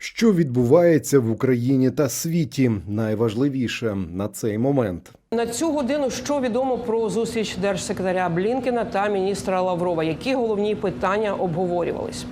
Що відбувається в Україні та світі? Найважливіше на цей момент. На цю годину що відомо про зустріч держсекретаря Блінкена та міністра Лаврова? Які головні питання обговорювались?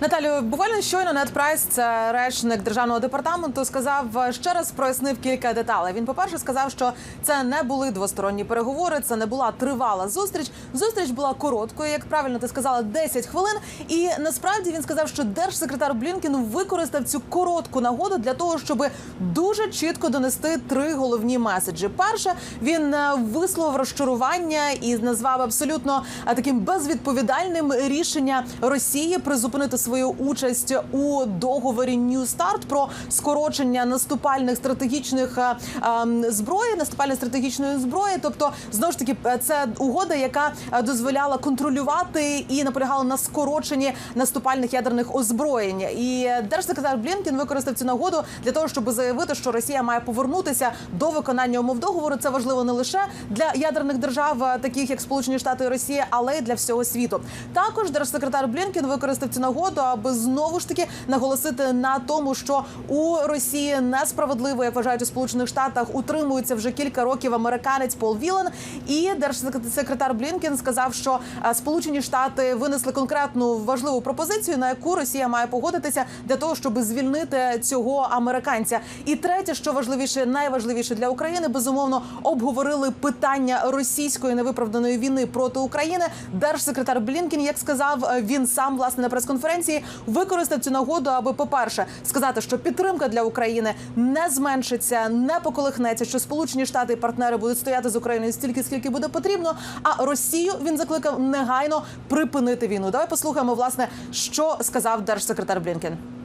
Наталю, буквально щойно Нед Прайс, це речник державного департаменту, сказав ще раз прояснив кілька деталей. Він, по-перше, сказав, що це не були двосторонні переговори, це не була тривала зустріч. Зустріч була короткою, як правильно ти сказала, 10 хвилин. І насправді він сказав, що держсекретар Блінкен використав цю коротку нагоду для того, щоб дуже чітко донести три головні меседжі. Перше, він е, висловив розчарування і назвав абсолютно е, таким безвідповідальним рішення Росії призупинити свою участь у договорі New Start про скорочення наступальних стратегічних е, ем, зброї, наступальної стратегічної зброї. Тобто, знову ж таки, е, це угода, яка е, дозволяла контролювати і наполягала на скороченні наступальних ядерних озброєнь. І держсекретар Блінкен використав цю нагоду для того, щоб заявити, що Росія має повернутися до виконання умов договору. Це важливо не лише для ядерних держав, таких як Сполучені Штати і Росія, але й для всього світу. Також держсекретар Блінкен використав цю нагоду, аби знову ж таки наголосити на тому, що у Росії несправедливо, як вважають у Сполучених Штатах, утримується вже кілька років американець Пол Вілен. І держсекретар Блінкен сказав, що е, Сполучені Штати винесли конкретну важливу пропозицію, на яку Росія має погодитися для того, щоб звільнити цього американця. І третє, що важливіше, найважливіше для України, безумовно обговорили питання російської невиправданої війни проти України. Держсекретар Блінкен, як сказав, е, він сам власне на прес-конференції використав цю нагоду, аби, по-перше, сказати, що підтримка для України не зменшиться, не поколихнеться, що Сполучені Штати і партнери будуть стояти з Україною стільки, скільки буде потрібно. А Росію він закликав негайно припинити війну. Давай послухаємо, власне, що сказав держсекретар Блінкен.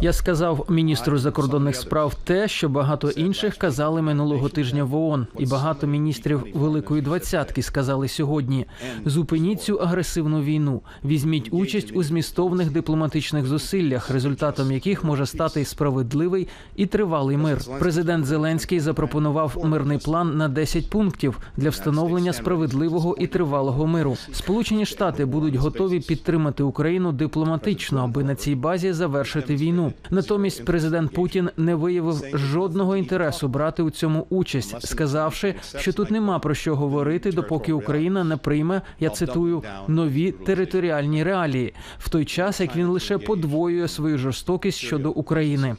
Я сказав міністру закордонних справ те, що багато інших казали минулого тижня в ООН, і багато міністрів Великої двадцятки сказали сьогодні: зупиніть цю агресивну війну, візьміть участь у змістовних дипломатичних зусиллях, результатом яких може стати справедливий і тривалий мир. Президент Зеленський запропонував мирний план на 10 пунктів для встановлення справедливого і тривалого миру. Сполучені Штати будуть готові підтримати Україну дипломатично, аби на цій базі завершити війну. Натомість президент Путін не виявив жодного інтересу брати у цьому участь, сказавши, що тут нема про що говорити, допоки Україна не прийме, я цитую, нові територіальні реалії, в той час як він лише подвоює свою жорстокість щодо України.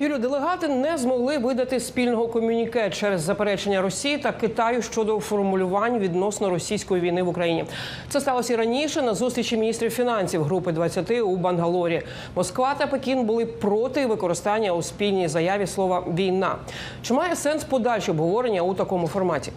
Юлю, делегати не змогли видати спільного комюніке через заперечення Росії та Китаю щодо формулювань відносно російської війни в Україні. Це сталося і раніше на зустрічі міністрів фінансів групи 20 у Бангалорі. Москва та Пекін були проти використання у спільній заяві слова війна. Чи має сенс подальше обговорення у такому форматі?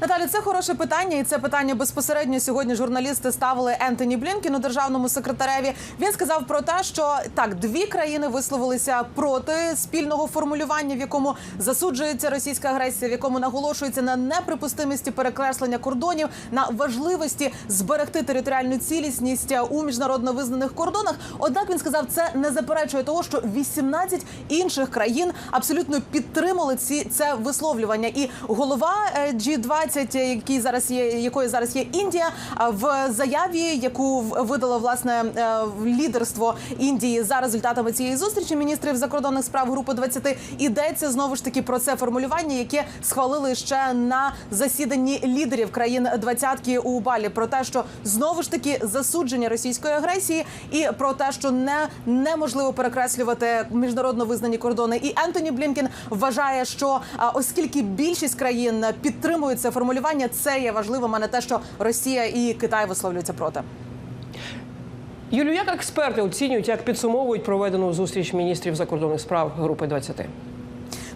Наталі, це хороше питання, і це питання безпосередньо сьогодні. Журналісти ставили Ентоні Блінкіну, державному секретареві. Він сказав про те, що так дві країни висловилися проти спільного формулювання, в якому засуджується російська агресія, в якому наголошується на неприпустимості перекреслення кордонів, на важливості зберегти територіальну цілісність у міжнародно визнаних кордонах. Однак він сказав, це не заперечує того, що 18 інших країн абсолютно підтримали ці це висловлювання, і голова е, G20 Г-15, які зараз є, якою зараз є Індія. в заяві, яку видало власне е, лідерство Індії за результатами цієї зустрічі міністрів закордонних справ групи 20, ідеться знову ж таки про це формулювання, яке схвалили ще на засіданні лідерів країн двадцятки у Балі. Про те, що знову ж таки засудження російської агресії, і про те, що не неможливо перекреслювати міжнародно визнані кордони. І Ентоні Блінкен вважає, що оскільки більшість країн підтримують це формулювання, це є важливим, а не те, що Росія і Китай висловлюються проти. Юлю, як експерти оцінюють, як підсумовують проведену зустріч міністрів закордонних справ групи 20?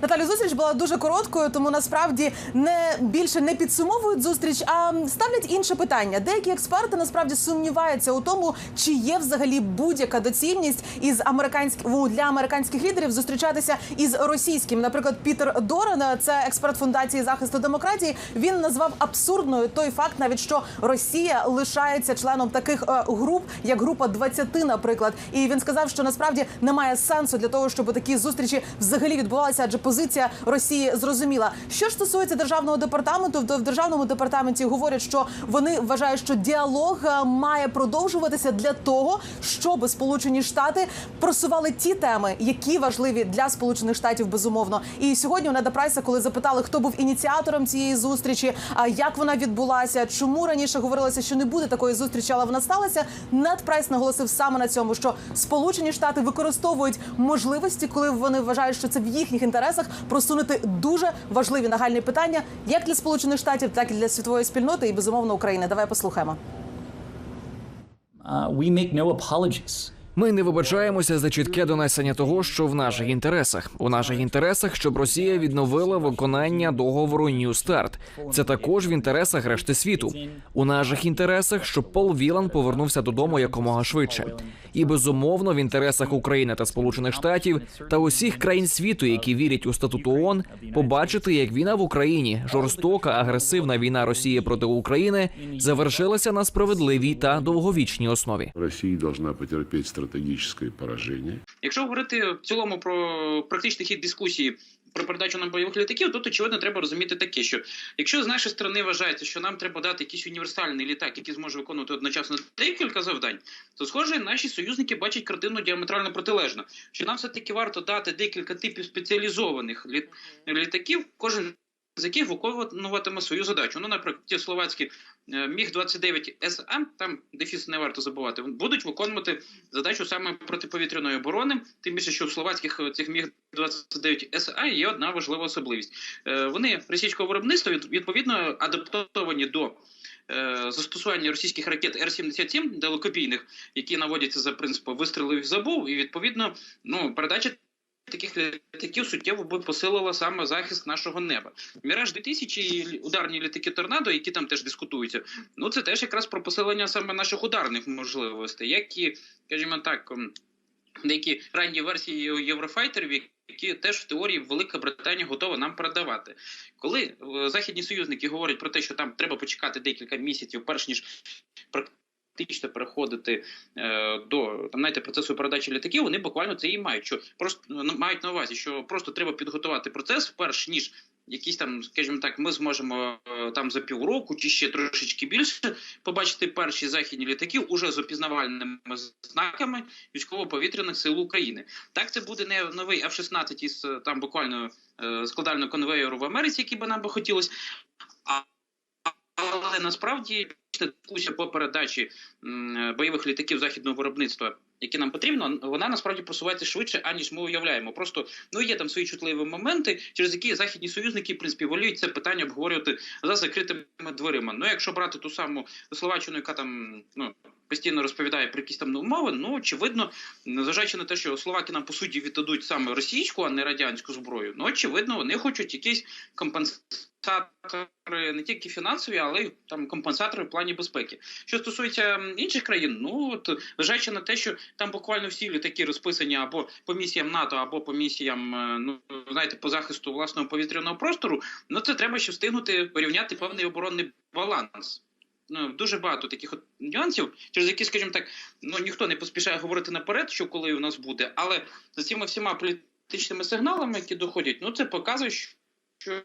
Наталі, зустріч була дуже короткою, тому насправді не більше не підсумовують зустріч, а ставлять інше питання. Деякі експерти насправді сумніваються у тому, чи є взагалі будь-яка доцільність із американських для американських лідерів зустрічатися із російським. Наприклад, Пітер Дорен, це експерт фундації захисту демократії. Він назвав абсурдною той факт, навіть що Росія лишається членом таких е, груп, як група 20, наприклад. І він сказав, що насправді немає сенсу для того, щоб такі зустрічі взагалі відбувалися, адже по позиція Росії зрозуміла. Що ж стосується державного департаменту, то в державному департаменті говорять, що вони вважають, що діалог е, має продовжуватися для того, щоб Сполучені Штати просували ті теми, які важливі для Сполучених Штатів, безумовно. І сьогодні у Неда Прайса, коли запитали, хто був ініціатором цієї зустрічі, а як вона відбулася, чому раніше говорилося, що не буде такої зустрічі, але вона сталася. Нед Прайс наголосив саме на цьому, що Сполучені Штати використовують можливості, коли вони вважають, що це в їхніх інтересах просунути дуже важливі нагальні питання, як для Сполучених Штатів, так і для світової спільноти, і безумовно України. Давай послухаємо. Uh, we make no apologies. Ми не вибачаємося за чітке донесення того, що в наших інтересах. У наших інтересах, щоб Росія відновила виконання договору New START. Це також в інтересах решти світу. У наших інтересах, щоб Пол Вілан повернувся додому якомога швидше. І безумовно в інтересах України та Сполучених Штатів та усіх країн світу, які вірять у статут ООН, побачити, як війна в Україні, жорстока агресивна війна Росії проти України, завершилася на справедливій та довговічній основі. Россия должна потерпеть стратегическое поражение. Якщо говорити в цілому про практичний хід дискусії про передачу нам бойових літаків, тут очевидно треба розуміти таке, що якщо з нашої сторони вважається, що нам треба дати якийсь універсальний літак, який зможе виконувати одночасно декілька завдань, то схоже, наші союзники бачать картину діаметрально протилежно. Що нам все таки варто дати декілька типів спеціалізованих літ... літаків, кожен з яких виконуватиме свою задачу. Ну, наприклад, ті словацькі міг 29 СА, там дефіс не варто забувати, будуть виконувати задачу саме протиповітряної оборони. Тим більше, що в словацьких е, цих міг 29 СА є одна важлива особливість. Е, Вони російського виробництва від- відповідно адаптовані до. е, Застосування російських ракет Р-77 далекобійних, які наводяться за принципом вистрілив забув, і відповідно ну передача таких літаків суттєво би посилила саме захист нашого неба. Міраж 2000 і ударні літаки торнадо, які там теж дискутуються. Ну це теж якраз про посилення саме наших ударних можливостей, як і, скажімо так, деякі ранні версії єврофайтерів, які теж в теорії Велика Британія готова нам передавати. Коли е, західні союзники говорять про те, що там треба почекати декілька місяців, перш ніж практично переходити е, до там, знаєте, процесу передачі літаків, вони буквально це і мають. Що просто ну, мають на увазі, що просто треба підготувати процес, перш ніж якісь там, скажімо так, ми зможемо е, там за півроку чи ще трошечки більше побачити перші західні літаки уже з опізнавальними знаками військово-повітряних сил України. Так це буде не новий F-16 із е, там буквально е, складального конвеєру в Америці, який би нам би хотілося. Але насправді дискусія по передачі бойових літаків західного виробництва, які нам потрібно, вона насправді просувається швидше, аніж ми уявляємо. Просто ну є там свої чутливі моменти, через які західні союзники в принципі воліють це питання обговорювати за закритими дверима. Ну якщо брати ту саму Словаччину, яка там ну. Постійно розповідає про якісь там умови, ну очевидно, незважаючи на те, що словаки нам по суті віддадуть саме російську, а не радянську зброю. Ну очевидно, вони хочуть якісь компенсатори не тільки фінансові, але й там компенсатори в плані безпеки. Що стосується інших країн, ну от зважаючи на те, що там буквально всі літаки розписані або по місіям НАТО, або по місіям, е, ну знаєте, по захисту власного повітряного простору, ну це треба ще встигнути порівняти певний оборонний баланс. Ну, дуже багато таких от нюансів, через які, скажімо так, ну ніхто не поспішає говорити наперед, що коли у нас буде, але за цими всіма політичними сигналами, які доходять, ну це показує, що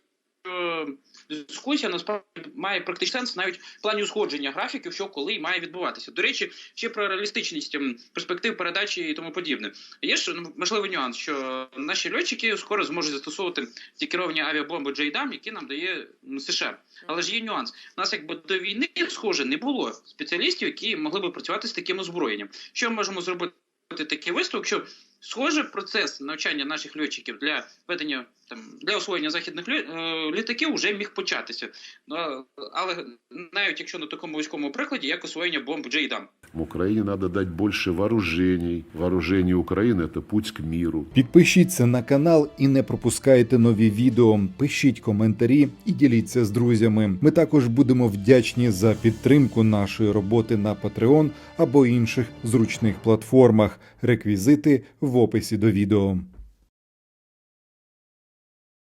що дискусія насправді має практичний сенс навіть в плані узгодження графіків, що коли має відбуватися. До речі, ще про реалістичність ем, перспектив передачі і тому подібне. Є ж ну, можливий нюанс, що наші льотчики скоро зможуть застосовувати ті керовані авіабомби JDAM, які нам дає США. Але ж є нюанс. У нас якби до війни, схоже, не було спеціалістів, які могли би працювати з таким озброєнням. Що ми можемо зробити такий висновок, що схоже процес навчання наших льотчиків для ведення там для освоєння західних лю- е, літаків вже міг початися. Ну, але навіть якщо на такому військовому прикладі, як освоєння бомб JDAM. Украине надо дать больше вооружений. Вооружение Украины – это путь к миру. Підпишіться на канал і не пропускайте нові відео. Пишіть коментарі і діліться з друзями. Ми також будемо вдячні за підтримку нашої роботи на Patreon або інших зручних платформах. Реквізити в описі до відео.